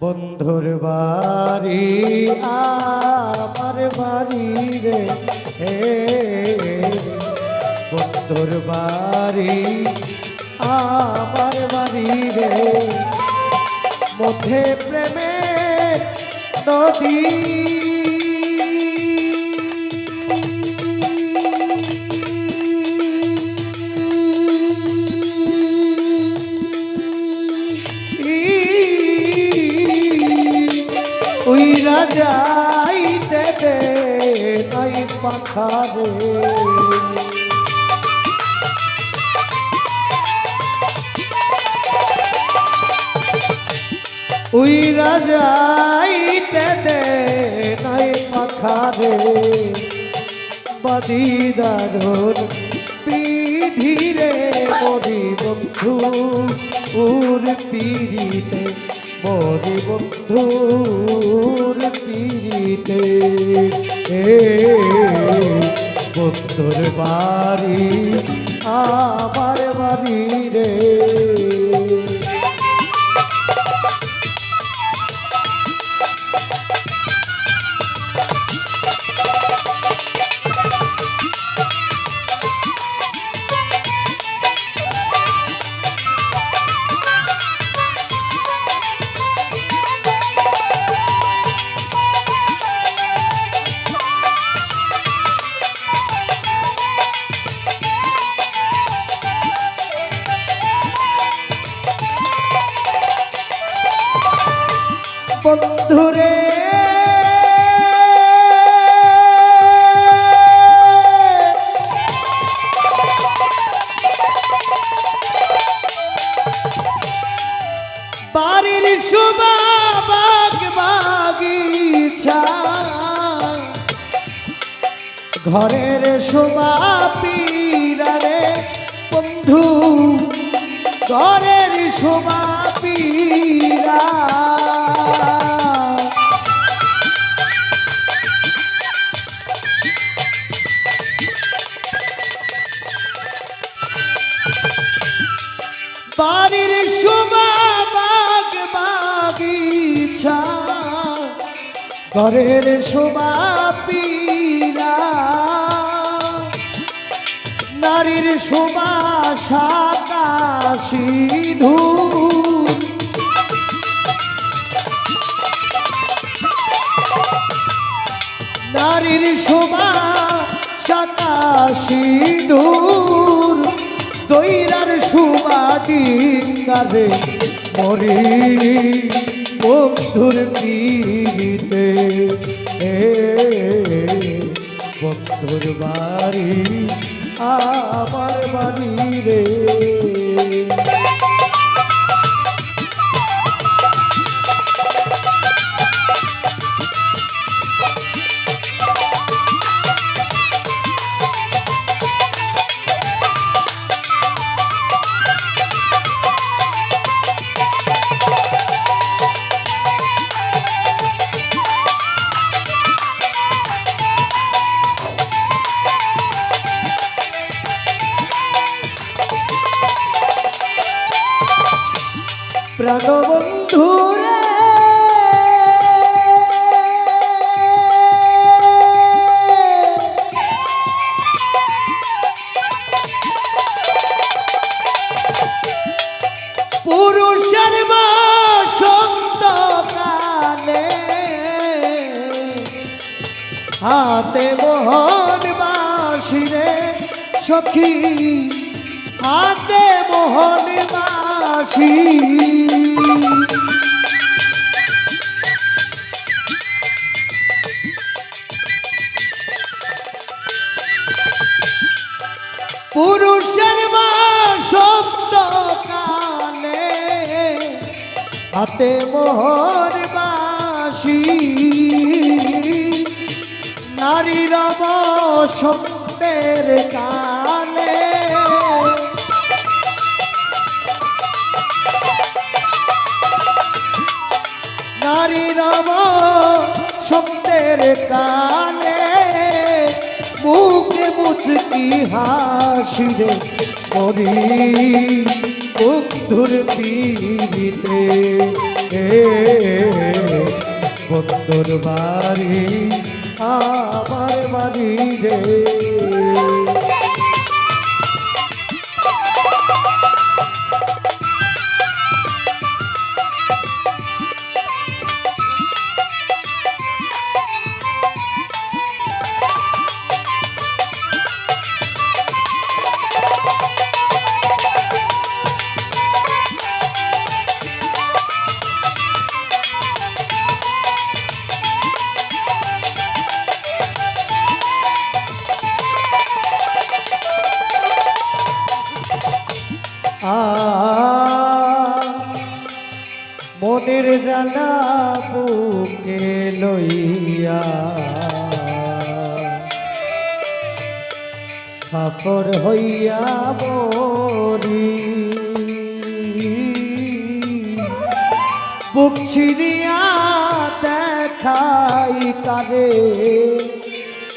বন্ধুর বাড়ি আমার বাড়ি রে। হে বন্ধুর বাড়ি আমার বাড়ি রে। মধ্যে প্রেমে নদী পাখারে ওই রাজাইতে দে নাই পাখারে বাদিদারুন পিধিরে মরি বন্ধু উর পিড়িতে মরি বন্ধুর পিড়িতে। এ বন্ধুর বাড়ি আমার বাড়ি রে। ঘরের শোভা পীরারে বন্ধু ঘরের শোভা পীরা বাড়ির শোভা বাগ বাগিছা ঘরের শোভা পীরা নারীর সাতা সিধু নারীর শোভা সাতা সিঁদুর দৈরার শোভা দিকারে মরি বন্ধুর পিড়িতে বন্ধুর বাড়ি আমার বাড়ি রে। প্রাণবন্ধু পুরুষের বসন্ত কালে হাতে মোহন বাসিরে সখী হাতে মোহন বাসি পুরুষের মা সপ্ত কালে হাতে মোহর বাসি নারীর সত্যের কালে। নারীর সত্যের কালে মুখে মুচকি হাসিরে মরি বন্ধুর পিড়িতে। বন্ধুর বাড়ি আমার বাড়ি রে। মনের বুকে লইয়া। ফাপর হইয়া মরি বুক ছিড়িয়া দেখাই কারে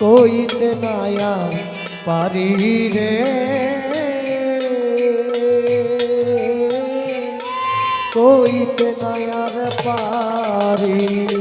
কইতে মায়া পারি রে। কইতে মায়ার পারি।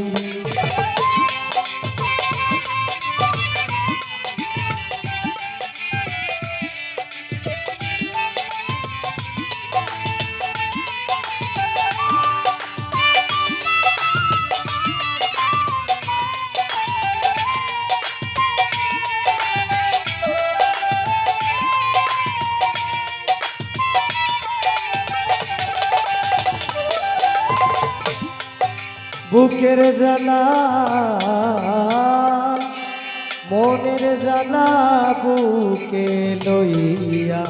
বুকের জ্বালা, মনের জ্বালা বুকে লইয়া।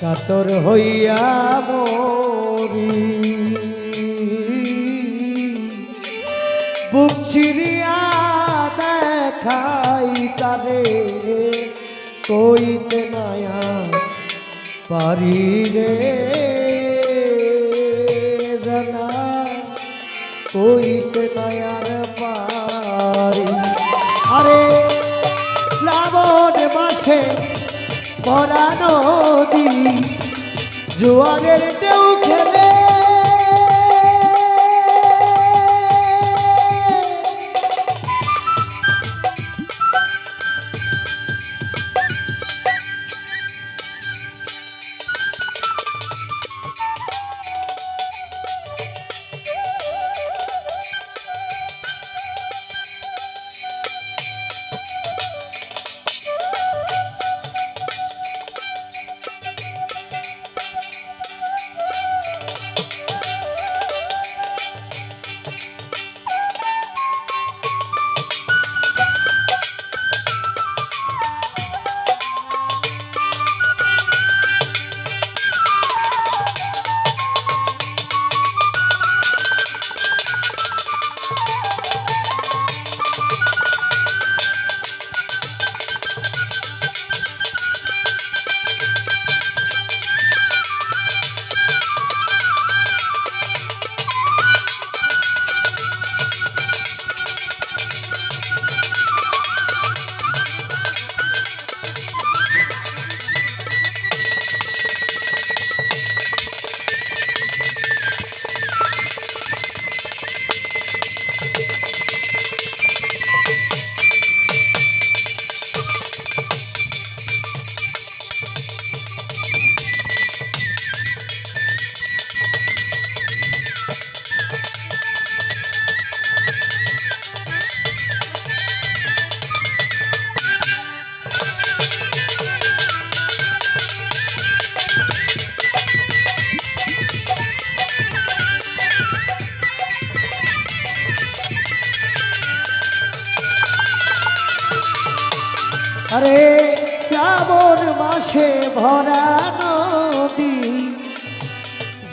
কাতর হইয়া মরি, বুক ছিড়িয়া দেখাই তারে, কইতে নায়া পারি রে। আরে শ্রাবণ মাসে ভরা নদী জোয়ারের ঢেউ খেলে আরে শ্রাবণ মাসে ভরা নদী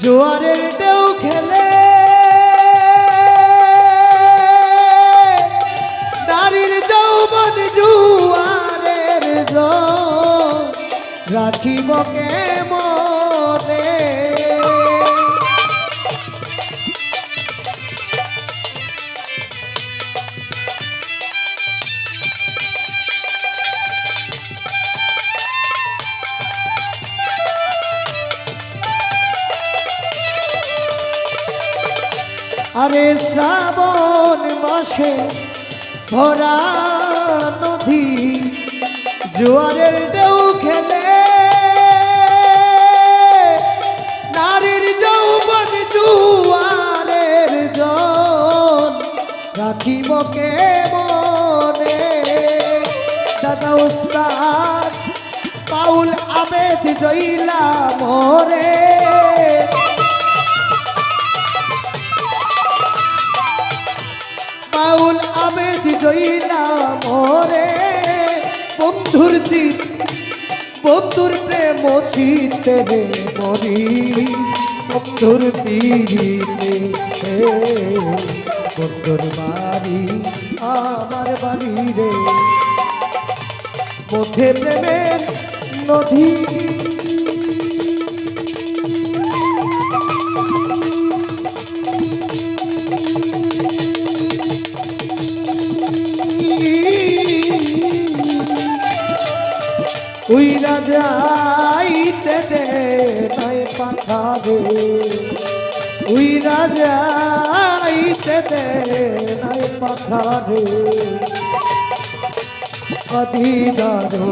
জোয়ারের ঢেউ খেলে। নারীর যৌবন জুয়ারের রাখিব কে আরে শ্রাবণ মাসে ভরা নদী, জোয়ারের ঢেউ খেলে। নারীর যৌবন জুয়ারের জন, রাখিব কে মনে দাদা উস্তাদ, পাউল আবেদ জইলা মরে। জইলা মরে বন্ধুর চিত বন্ধুর প্রেম চিতে রে মরি। বন্ধুর পিড়িতে বন্ধুর বাড়ি, আমার বাড়ি রে। মধ্যে প্রেমের নদী যাইতে দে নাই পাখা রে উইরা যাইতে দে নাই পাখা রে অধীনারো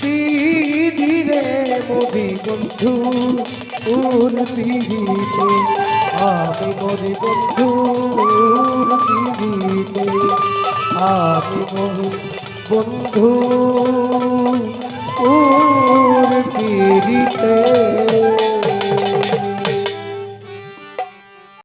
দিদি রে মোদি বন্ধু উর দিদিতে আমি মোদি বন্ধু দিদিতে আমি মোদি বন্ধু। কি